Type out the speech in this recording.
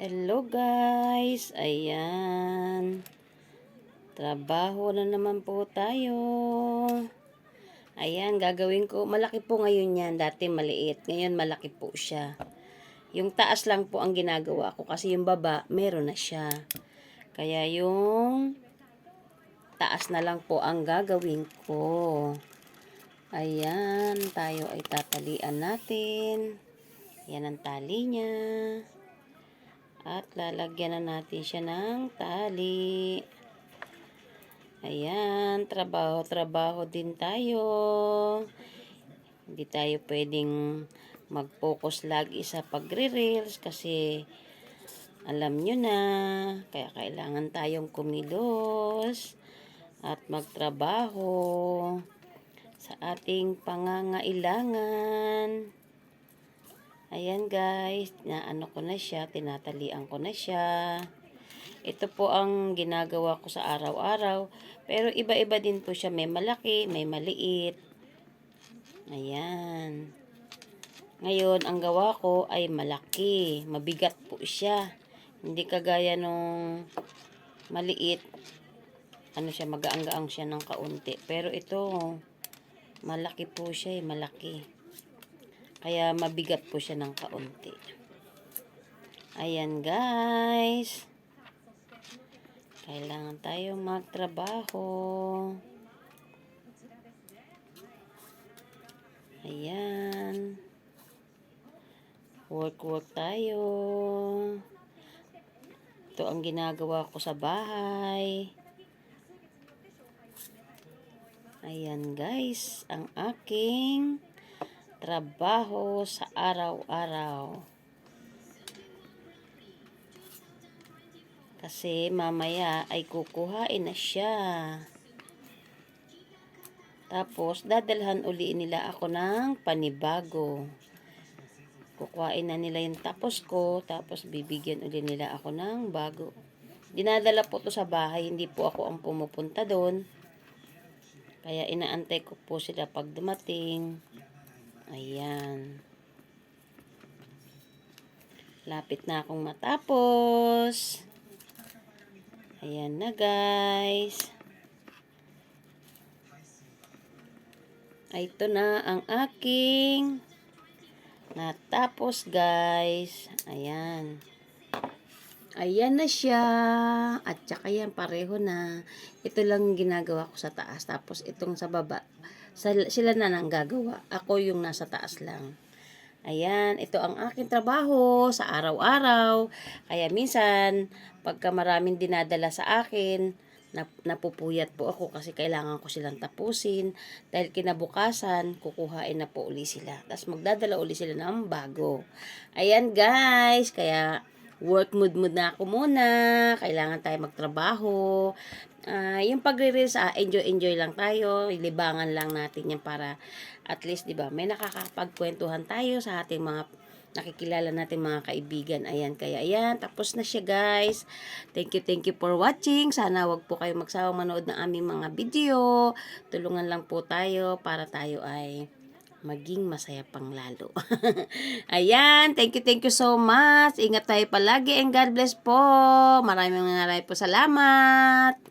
Hello guys, ayan. Trabaho na naman po tayo. Ayan, gagawin ko. Malaki po ngayon yan. Dati maliit. Ngayon malaki po siya. Yung taas lang po ang ginagawa ko kasi yung baba, meron na siya. Kaya yung taas na lang po ang gagawin ko. Ayan, tayo ay tatalian natin. Yan ang tali niya. At lalagyan na natin siya ng tali. Ayan, trabaho-trabaho din tayo. Hindi tayo pwedeng mag-focus lagi sa pagre-reels kasi alam nyo na, kaya kailangan tayong kumilos at magtrabaho sa ating pangangailangan. Ayan guys, naano ko na siya, tinatalian ko na siya. Ito po ang ginagawa ko sa araw-araw. Pero iba-iba din po siya. May malaki, may maliit. Ayan. Ngayon, ang gawa ko ay malaki. Mabigat po siya. Hindi kagaya nung maliit. Ano siya, magaang-gaang siya ng kaunti. Pero ito, malaki po siya eh, malaki. Kaya mabigat po siya ng kaunti. Ayan guys. Kailangan tayo magtrabaho. Ayan. Work work tayo. Ito ang ginagawa ko sa bahay. Ayan guys, ang aking trabaho sa araw-araw. Kasi mamaya ay kukuhain na siya. Tapos, dadalhan uli nila ako ng panibago. Kukuhain na nila yung tapos ko, tapos bibigyan uli nila ako ng bago. Dinadala po to sa bahay, hindi po ako ang pumupunta doon. Kaya inaantay ko po sila pag dumating. Ayan. Lapit na akong matapos. Ayan na guys. Ito na ang aking natapos guys. Ayan. Ayan na siya. At saka yan, pareho na. Ito lang ginagawa ko sa taas. Tapos itong sa baba. Sila, na nang gagawa. Ako yung nasa taas lang. Ayan, ito ang aking trabaho sa araw-araw. Kaya minsan, pagka maraming dinadala sa akin, nap, napupuyat po ako kasi kailangan ko silang tapusin. Dahil kinabukasan, kukuhain na po uli sila. Tapos magdadala uli sila ng bago. Ayan guys, kaya work mood mood na ako muna. Kailangan tayo magtrabaho. Ah, yung pagre-reels, ah, enjoy-enjoy lang tayo. Libangan lang natin yan para at least, di ba, may nakakapagkwentuhan tayo sa ating mga nakikilala natin mga kaibigan. Ayan, kaya ayan, tapos na siya guys. Thank you, thank you for watching. Sana wag po kayo magsawang manood ng aming mga video. Tulungan lang po tayo para tayo ay maging masaya pang lalo. Ayan, thank you, thank you so much. Ingat tayo palagi and God bless po. Maraming maraming po salamat.